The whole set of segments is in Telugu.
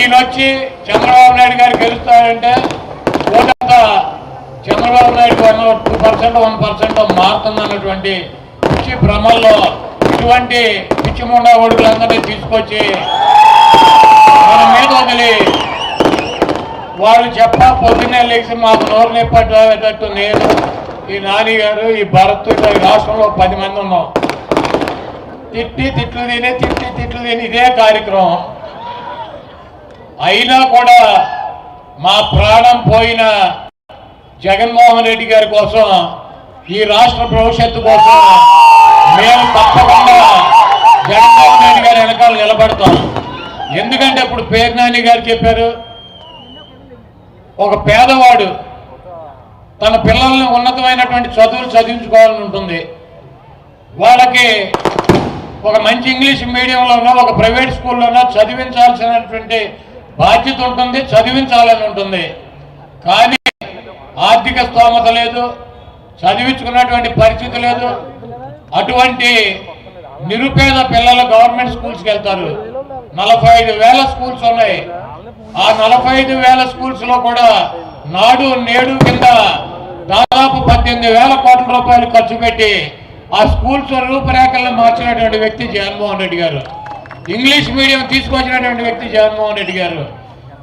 ఈయన వచ్చి చంద్రబాబు నాయుడు గారు గెలుస్తారంటే ఓటంతా Chandrababu Naidu one two percent one percent మారుతుందన్నటువంటి పిచ్చి భ్రమల్లో ఇటువంటి పిచ్చి ముండా ఒడుగులందరినీ తీసుకొచ్చి మన మీద వదిలి వాళ్ళు చెప్ప పొద్దున్నే లేచి మాకు నోరు నిప్పట్టేటట్టు నేను ఈ నాని గారు ఈ భరత్ ఈ రాష్ట్రంలో పది మంది ఉన్నాం. తిట్టి తిట్లు తినే తిట్టి తిట్లు తిని ఇదే కార్యక్రమం. అయినా కూడా మా ప్రాణం పోయిన జగన్మోహన్ రెడ్డి గారి కోసం ఈ రాష్ట్ర భవిష్యత్తు కోసం మేము తప్పకుండా జగన్మోహన్ రెడ్డి గారి వెనకాల నిలబడతాం. ఎందుకంటే ఇప్పుడు పేర్నాని గారు చెప్పారు ఒక పేదవాడు తన పిల్లల్ని ఉన్నతమైనటువంటి చదువులు చదివించుకోవాలని ఉంటుంది. వాళ్ళకి ఒక మంచి ఇంగ్లీష్ మీడియంలోనో ఒక ప్రైవేట్ స్కూల్లోనో చదివించాల్సినటువంటి బాధ్యత ఉంటుంది చదివించాలని ఉంటుంది. కానీ ఆర్థిక స్తోమత లేదు చదివించుకున్నటువంటి పరిస్థితి లేదు. అటువంటి నిరుపేద పిల్లలు గవర్నమెంట్ స్కూల్స్కి వెళ్తారు. నలభై ఐదు వేల స్కూల్స్ ఉన్నాయి. ఆ నలభై వేల స్కూల్స్లో కూడా నాడు నేడు కింద దాదాపు పద్దెనిమిది వేల కోట్ల రూపాయలు ఖర్చు పెట్టి ఆ స్కూల్స్ రూపురేఖలను మార్చినటువంటి వ్యక్తి జగన్మోహన్ రెడ్డి గారు. ఇంగ్లీష్ మీడియం తీసుకొచ్చినటువంటి వ్యక్తి జగన్మోహన్ రెడ్డి గారు.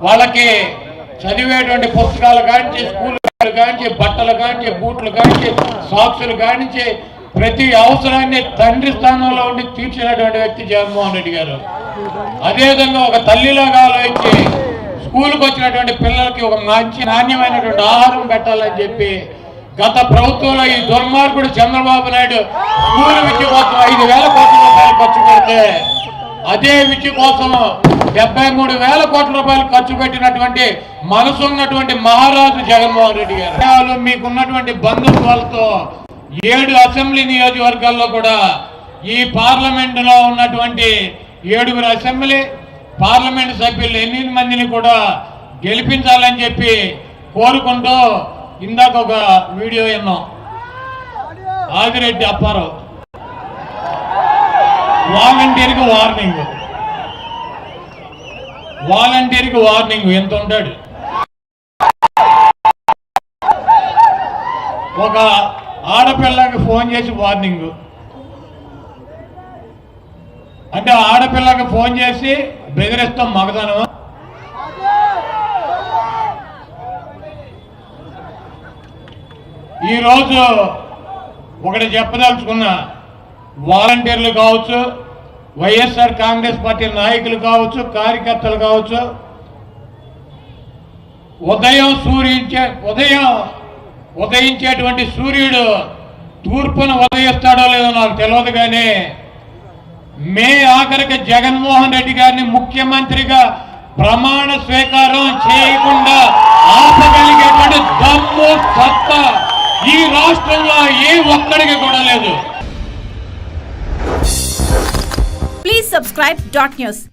వాళ్ళకి చదివేటువంటి పుస్తకాలు కానించి స్కూల్ కానించి బట్టలు కానించి బూట్లు కానించి సాక్సులు కానించి ప్రతి అవసరాన్ని తండ్రి స్థానంలో ఉండి తీర్చినటువంటి వ్యక్తి జగన్మోహన్ రెడ్డి గారు. అదేవిధంగా ఒక తల్లిలాగా ఆలోచించి స్కూల్కి వచ్చినటువంటి పిల్లలకి ఒక మంచి నాణ్యమైనటువంటి ఆహారం పెట్టాలని చెప్పి గత ప్రభుత్వంలో ఈ దుర్మార్గుడు చంద్రబాబు నాయుడు స్కూల్ విద్య కోసం ఐదు వేల కోట్ల రూపాయలు ఖర్చు పెడితే అదే విద్య కోసం డెబ్బై మూడు వేల కోట్ల రూపాయలు ఖర్చు పెట్టినటువంటి మనసు ఉన్నటువంటి మహారాజు జగన్మోహన్ రెడ్డి గారు. మీకున్నటువంటి బంధుత్వాలతో ఏడు అసెంబ్లీ నియోజకవర్గాల్లో కూడా ఈ పార్లమెంటులో ఉన్నటువంటి ఏడుగురు అసెంబ్లీ పార్లమెంట్ సభ్యులు ఎనిమిది మందిని కూడా గెలిపించాలని చెప్పి కోరుకుంటూ ఇందాక ఒక వీడియో విన్నాం. ఆదిరెడ్డి అప్పారావు. వాలంటీర్కి వార్నింగ్. వాలంటీర్కి వార్నింగ్. ఎంత ఉంటాడు? ఒక ఆడపిల్లకి ఫోన్ చేసి వార్నింగ్. అంటే ఆడపిల్లకి ఫోన్ చేసి బెదిరిస్తాం మగదనం ఈరోజు ఒకటి చెప్పదలుచుకున్నా. వాలంటీర్లు కావచ్చు వైఎస్ఆర్ కాంగ్రెస్ పార్టీ నాయకులు కావచ్చు కార్యకర్తలు కావచ్చు ఉదయం సూర్యించే ఉదయం ఉదయించేటువంటి సూర్యుడు తూర్పున ఉదయిస్తాడో లేదో నాకు తెలియదు కానీ మే ఆఖరికి జగన్మోహన్ రెడ్డి గారిని ముఖ్యమంత్రిగా ప్రమాణ స్వీకారం చేయకుండా ఆపగలిగేటువంటి దమ్ము సత్తా ఈ రాష్ట్రంలో ఏ ఒక్కడికి కూడా లేదు. Subscribe Dot News.